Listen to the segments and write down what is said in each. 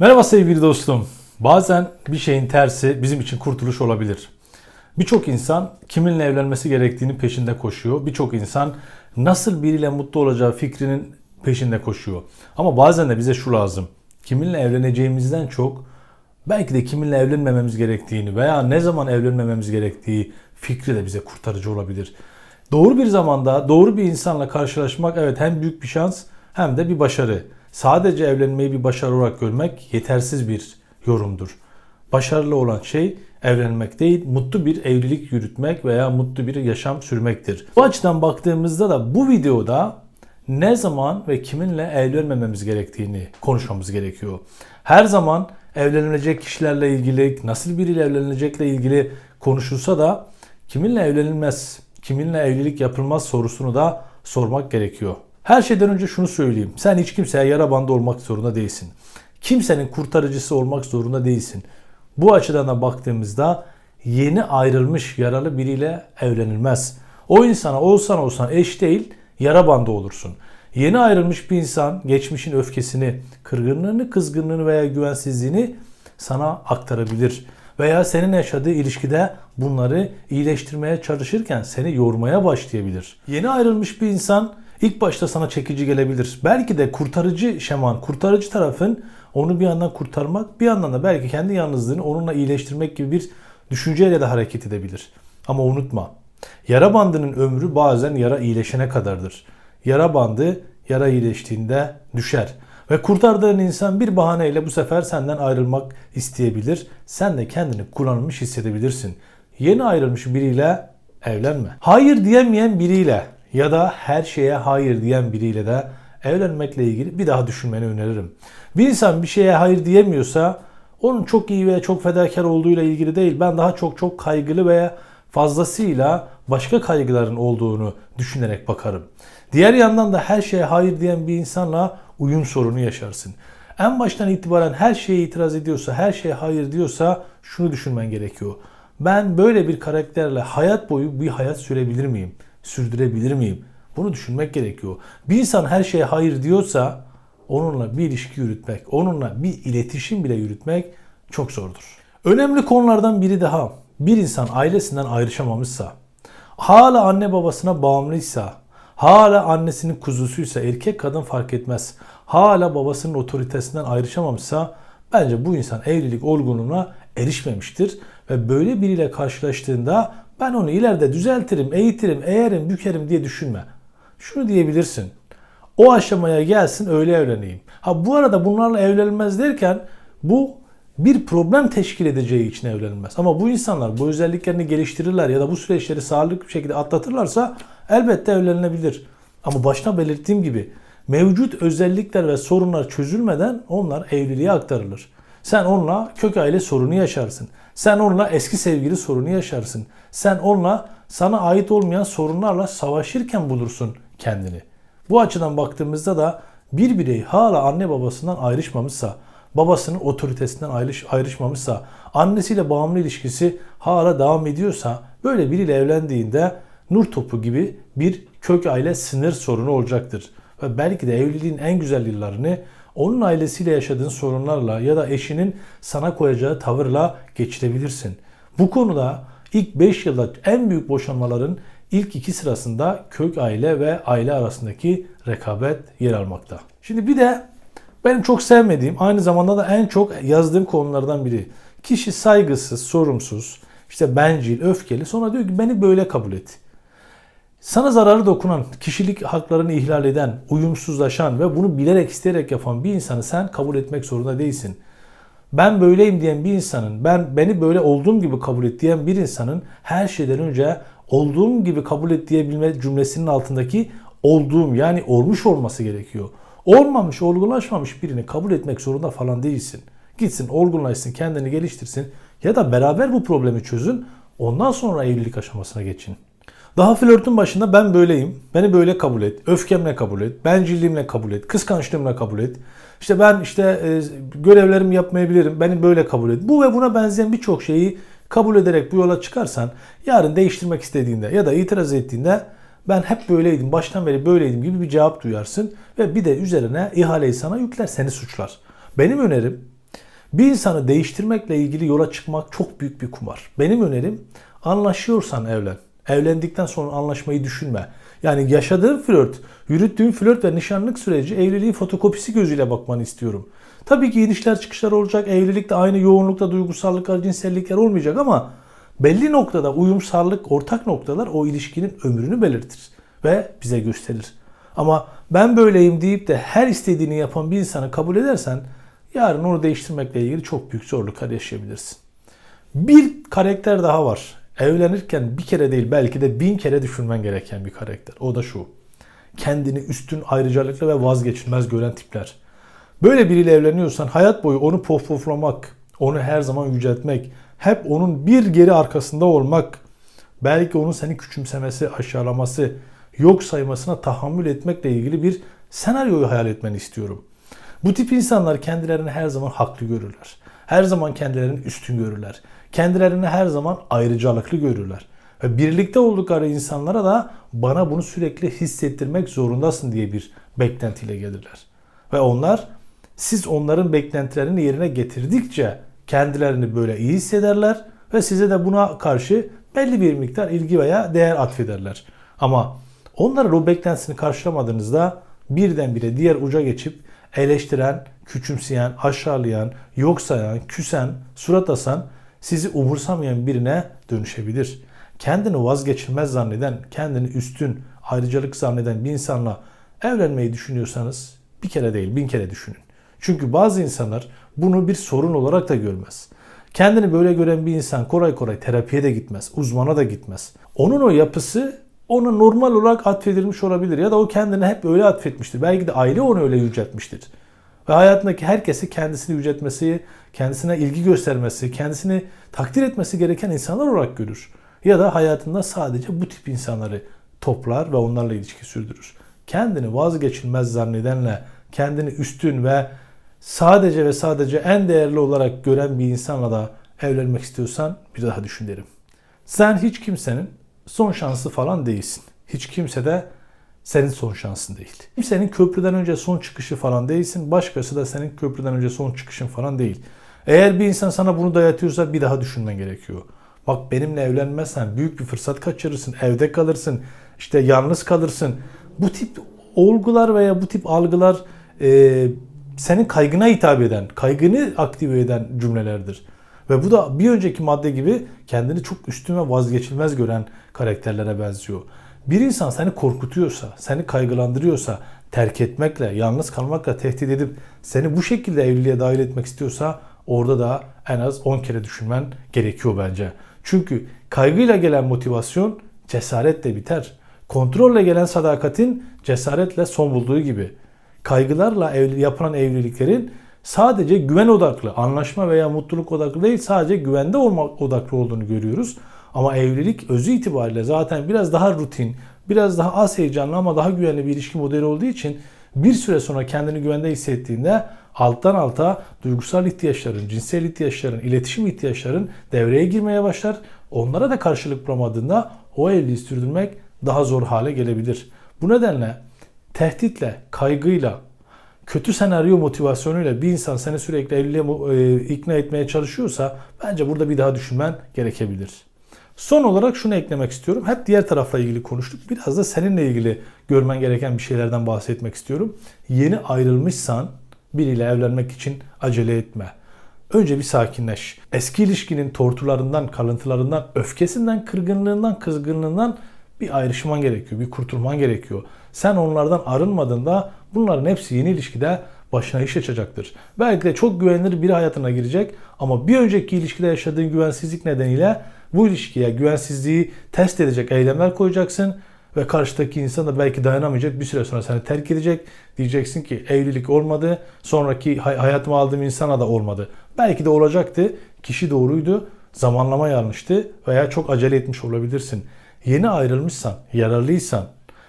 Merhaba sevgili dostum. Bazen bir şeyin tersi bizim için kurtuluş olabilir. Birçok insan kiminle evlenmesi gerektiğini peşinde koşuyor. Birçok insan nasıl biriyle mutlu olacağı fikrinin peşinde koşuyor. Ama bazen de bize şu lazım. Kiminle evleneceğimizden çok belki de kiminle evlenmememiz gerektiğini veya ne zaman evlenmememiz gerektiği fikri de bize kurtarıcı olabilir. Doğru bir zamanda doğru bir insanla karşılaşmak evet hem büyük bir şans hem de bir başarı. Sadece evlenmeyi bir başarı olarak görmek yetersiz bir yorumdur. Başarılı olan şey evlenmek değil, mutlu bir evlilik yürütmek veya mutlu bir yaşam sürmektir. Bu açıdan baktığımızda da bu videoda ne zaman ve kiminle evlenmememiz gerektiğini konuşmamız gerekiyor. Her zaman evlenilecek kişilerle ilgili, nasıl biriyle evlenilecekle ilgili konuşulsa da kiminle evlenilmez, kiminle evlilik yapılmaz sorusunu da sormak gerekiyor. Her şeyden önce şunu söyleyeyim. Sen hiç kimseye yara bandı olmak zorunda değilsin. Kimsenin kurtarıcısı olmak zorunda değilsin. Bu açıdan da baktığımızda yeni ayrılmış yaralı biriyle evlenilmez. O insana olsan olsan eş değil yara bandı olursun. Yeni ayrılmış bir insan geçmişin öfkesini, kırgınlığını, kızgınlığını veya güvensizliğini sana aktarabilir. Veya senin yaşadığı ilişkide bunları iyileştirmeye çalışırken seni yormaya başlayabilir. Yeni ayrılmış bir insan ilk başta sana çekici gelebilir. Belki de kurtarıcı şeman, kurtarıcı tarafın onu bir yandan kurtarmak, bir yandan da belki kendi yalnızlığını onunla iyileştirmek gibi bir düşünceyle de hareket edebilir. Ama unutma, yara bandının ömrü bazen yara iyileşene kadardır. Yara bandı yara iyileştiğinde düşer. Ve kurtardığın insan bir bahaneyle bu sefer senden ayrılmak isteyebilir. Sen de kendini kullanılmış hissedebilirsin. Yeni ayrılmış biriyle evlenme. Hayır diyemeyen biriyle ya da her şeye hayır diyen biriyle de evlenmekle ilgili bir daha düşünmeni öneririm. Bir insan bir şeye hayır diyemiyorsa onun çok iyi veya çok fedakar olduğuyla ilgili değil. Ben daha çok çok kaygılı veya fazlasıyla başka kaygıların olduğunu düşünerek bakarım. Diğer yandan da her şeye hayır diyen bir insanla uyum sorunu yaşarsın. En baştan itibaren her şeye itiraz ediyorsa, her şeye hayır diyorsa şunu düşünmen gerekiyor. Ben böyle bir karakterle hayat boyu bir hayat sürebilir miyim? Sürdürebilir miyim? Bunu düşünmek gerekiyor. Bir insan her şeye hayır diyorsa onunla bir ilişki yürütmek, onunla bir iletişim bile yürütmek çok zordur. Önemli konulardan biri daha. Bir insan ailesinden ayrışamamışsa, hala anne babasına bağımlıysa, hala annesinin kuzusuysa, erkek kadın fark etmez. Hala babasının otoritesinden ayrışamamışsa bence bu insan evlilik olgunluğuna erişmemiştir. Ve böyle biriyle karşılaştığında ben onu ileride düzeltirim, eğitirim, eğerim, bükerim diye düşünme. Şunu diyebilirsin. O aşamaya gelsin öyle evleneyim. Ha bu arada bunlarla evlenilmez derken bu bir problem teşkil edeceği için evlenilmez. Ama bu insanlar bu özelliklerini geliştirirler ya da bu süreçleri sağlıklı bir şekilde atlatırlarsa elbette evlenilebilir. Ama başta belirttiğim gibi mevcut özellikler ve sorunlar çözülmeden onlar evliliğe aktarılır. Sen onunla kök aile sorunu yaşarsın. Sen onunla eski sevgili sorunu yaşarsın. Sen onunla sana ait olmayan sorunlarla savaşırken bulursun kendini. Bu açıdan baktığımızda da bir birey hala anne babasından ayrışmamışsa, babasının otoritesinden ayrış, ayrışmamışsa, annesiyle bağımlı ilişkisi hala devam ediyorsa böyle biriyle evlendiğinde nur topu gibi bir kök aile sınır sorunu olacaktır. Ve belki de evliliğin en güzel yıllarını onun ailesiyle yaşadığın sorunlarla ya da eşinin sana koyacağı tavırla geçirebilirsin. Bu konuda ilk 5 yılda en büyük boşanmaların ilk iki sırasında kök aile ve aile arasındaki rekabet yer almakta. Şimdi bir de benim çok sevmediğim aynı zamanda da en çok yazdığım konulardan biri. Kişi saygısız, sorumsuz, işte bencil, öfkeli sonra diyor ki beni böyle kabul et. Sana zararı dokunan, kişilik haklarını ihlal eden, uyumsuzlaşan ve bunu bilerek isteyerek yapan bir insanı sen kabul etmek zorunda değilsin. Ben böyleyim diyen bir insanın, ben beni böyle olduğum gibi kabul et diyen bir insanın her şeyden önce olduğum gibi kabul et diyebilme cümlesinin altındaki olduğum yani olmuş olması gerekiyor. Olmamış, olgunlaşmamış birini kabul etmek zorunda falan değilsin. Gitsin, olgunlaşsın, kendini geliştirsin ya da beraber bu problemi çözün. Ondan sonra evlilik aşamasına geçin. Daha flörtün başında ben böyleyim. Beni böyle kabul et. Öfkemle kabul et. Bencilliğimle kabul et. Kıskançlığımla kabul et. İşte ben işte e, görevlerimi yapmayabilirim. Beni böyle kabul et. Bu ve buna benzeyen birçok şeyi kabul ederek bu yola çıkarsan yarın değiştirmek istediğinde ya da itiraz ettiğinde ben hep böyleydim, baştan beri böyleydim gibi bir cevap duyarsın ve bir de üzerine ihaleyi sana yükler, seni suçlar. Benim önerim Bir insanı değiştirmekle ilgili yola çıkmak çok büyük bir kumar. Benim önerim anlaşıyorsan evlen. Evlendikten sonra anlaşmayı düşünme. Yani yaşadığın flört, yürüttüğün flört ve nişanlık süreci evliliğin fotokopisi gözüyle bakmanı istiyorum. Tabii ki inişler çıkışlar olacak. Evlilikte aynı yoğunlukta duygusallıklar, cinsellikler olmayacak ama belli noktada uyumsallık, ortak noktalar o ilişkinin ömrünü belirtir ve bize gösterir. Ama ben böyleyim deyip de her istediğini yapan bir insanı kabul edersen yarın onu değiştirmekle ilgili çok büyük zorluklar yaşayabilirsin. Bir karakter daha var. Evlenirken bir kere değil belki de bin kere düşünmen gereken bir karakter. O da şu. Kendini üstün ayrıcalıklı ve vazgeçilmez gören tipler. Böyle biriyle evleniyorsan hayat boyu onu pofpoflamak, onu her zaman yüceltmek, hep onun bir geri arkasında olmak, belki onun seni küçümsemesi, aşağılaması, yok saymasına tahammül etmekle ilgili bir senaryoyu hayal etmeni istiyorum. Bu tip insanlar kendilerini her zaman haklı görürler. Her zaman kendilerini üstün görürler. Kendilerini her zaman ayrıcalıklı görürler. Ve birlikte oldukları insanlara da bana bunu sürekli hissettirmek zorundasın diye bir beklentiyle gelirler. Ve onlar siz onların beklentilerini yerine getirdikçe kendilerini böyle iyi hissederler ve size de buna karşı belli bir miktar ilgi veya değer atfederler. Ama onların o beklentisini karşılamadığınızda birdenbire diğer uca geçip eleştiren, küçümseyen, aşağılayan, yok sayan, küsen, surat asan, sizi umursamayan birine dönüşebilir. Kendini vazgeçilmez zanneden, kendini üstün, ayrıcalık zanneden bir insanla evlenmeyi düşünüyorsanız bir kere değil bin kere düşünün. Çünkü bazı insanlar bunu bir sorun olarak da görmez. Kendini böyle gören bir insan kolay kolay terapiye de gitmez, uzmana da gitmez. Onun o yapısı ona normal olarak atfedilmiş olabilir ya da o kendini hep öyle atfetmiştir. Belki de aile onu öyle yüceltmiştir. Ve hayatındaki herkesi kendisini yüceltmesi, kendisine ilgi göstermesi, kendisini takdir etmesi gereken insanlar olarak görür. Ya da hayatında sadece bu tip insanları toplar ve onlarla ilişki sürdürür. Kendini vazgeçilmez zannedenle, kendini üstün ve sadece ve sadece en değerli olarak gören bir insanla da evlenmek istiyorsan bir daha düşün derim. Sen hiç kimsenin son şansı falan değilsin. Hiç kimse de senin son şansın değil. Kimsenin köprüden önce son çıkışı falan değilsin. Başkası da senin köprüden önce son çıkışın falan değil. Eğer bir insan sana bunu dayatıyorsa bir daha düşünmen gerekiyor. Bak benimle evlenmezsen büyük bir fırsat kaçırırsın. Evde kalırsın. işte yalnız kalırsın. Bu tip olgular veya bu tip algılar e, senin kaygına hitap eden, kaygını aktive eden cümlelerdir. Ve bu da bir önceki madde gibi kendini çok üstün ve vazgeçilmez gören karakterlere benziyor. Bir insan seni korkutuyorsa, seni kaygılandırıyorsa, terk etmekle, yalnız kalmakla tehdit edip seni bu şekilde evliliğe dahil etmek istiyorsa orada da en az 10 kere düşünmen gerekiyor bence. Çünkü kaygıyla gelen motivasyon cesaretle biter. Kontrolle gelen sadakatin cesaretle son bulduğu gibi. Kaygılarla evli, yapılan evliliklerin sadece güven odaklı, anlaşma veya mutluluk odaklı değil sadece güvende olmak odaklı olduğunu görüyoruz. Ama evlilik özü itibariyle zaten biraz daha rutin, biraz daha az heyecanlı ama daha güvenli bir ilişki modeli olduğu için bir süre sonra kendini güvende hissettiğinde alttan alta duygusal ihtiyaçların, cinsel ihtiyaçların, iletişim ihtiyaçların devreye girmeye başlar. Onlara da karşılık bulamadığında o evliliği sürdürmek daha zor hale gelebilir. Bu nedenle tehditle, kaygıyla, kötü senaryo motivasyonuyla bir insan seni sürekli evliliğe e, ikna etmeye çalışıyorsa bence burada bir daha düşünmen gerekebilir. Son olarak şunu eklemek istiyorum. Hep diğer tarafla ilgili konuştuk. Biraz da seninle ilgili görmen gereken bir şeylerden bahsetmek istiyorum. Yeni ayrılmışsan biriyle evlenmek için acele etme. Önce bir sakinleş. Eski ilişkinin tortularından, kalıntılarından, öfkesinden, kırgınlığından, kızgınlığından bir ayrışman gerekiyor, bir kurtulman gerekiyor. Sen onlardan arınmadığında bunların hepsi yeni ilişkide başına iş açacaktır. Belki de çok güvenilir bir hayatına girecek ama bir önceki ilişkide yaşadığın güvensizlik nedeniyle bu ilişkiye güvensizliği test edecek eylemler koyacaksın ve karşıdaki insan da belki dayanamayacak bir süre sonra seni terk edecek. Diyeceksin ki evlilik olmadı, sonraki hayatıma aldığım insana da olmadı. Belki de olacaktı, kişi doğruydu, zamanlama yanlıştı veya çok acele etmiş olabilirsin. Yeni ayrılmışsan, yararlıysan,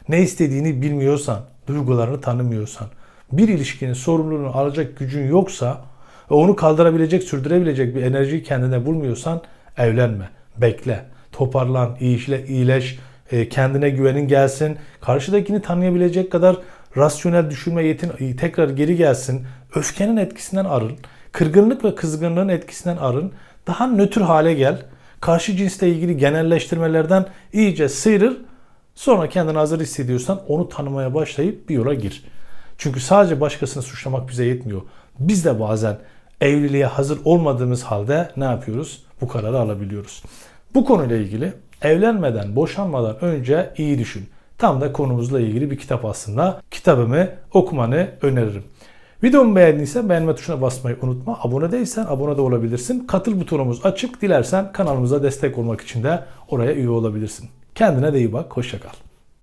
ne istediğini bilmiyorsan, duygularını tanımıyorsan, bir ilişkinin sorumluluğunu alacak gücün yoksa ve onu kaldırabilecek, sürdürebilecek bir enerjiyi kendine bulmuyorsan evlenme, bekle, toparlan, iyileş, iyileş e, kendine güvenin gelsin, karşıdakini tanıyabilecek kadar rasyonel düşünme yetin tekrar geri gelsin, öfkenin etkisinden arın, Kırgınlık ve kızgınlığın etkisinden arın. Daha nötr hale gel. Karşı cinsle ilgili genelleştirmelerden iyice sıyrıl. Sonra kendini hazır hissediyorsan onu tanımaya başlayıp bir yola gir. Çünkü sadece başkasını suçlamak bize yetmiyor. Biz de bazen evliliğe hazır olmadığımız halde ne yapıyoruz? Bu kararı alabiliyoruz. Bu konuyla ilgili evlenmeden, boşanmadan önce iyi düşün. Tam da konumuzla ilgili bir kitap aslında. Kitabımı okumanı öneririm. Videomu beğendiysen beğenme tuşuna basmayı unutma. Abone değilsen abone de olabilirsin. Katıl butonumuz açık. Dilersen kanalımıza destek olmak için de oraya üye olabilirsin. Kendine de iyi bak. Hoşça kal.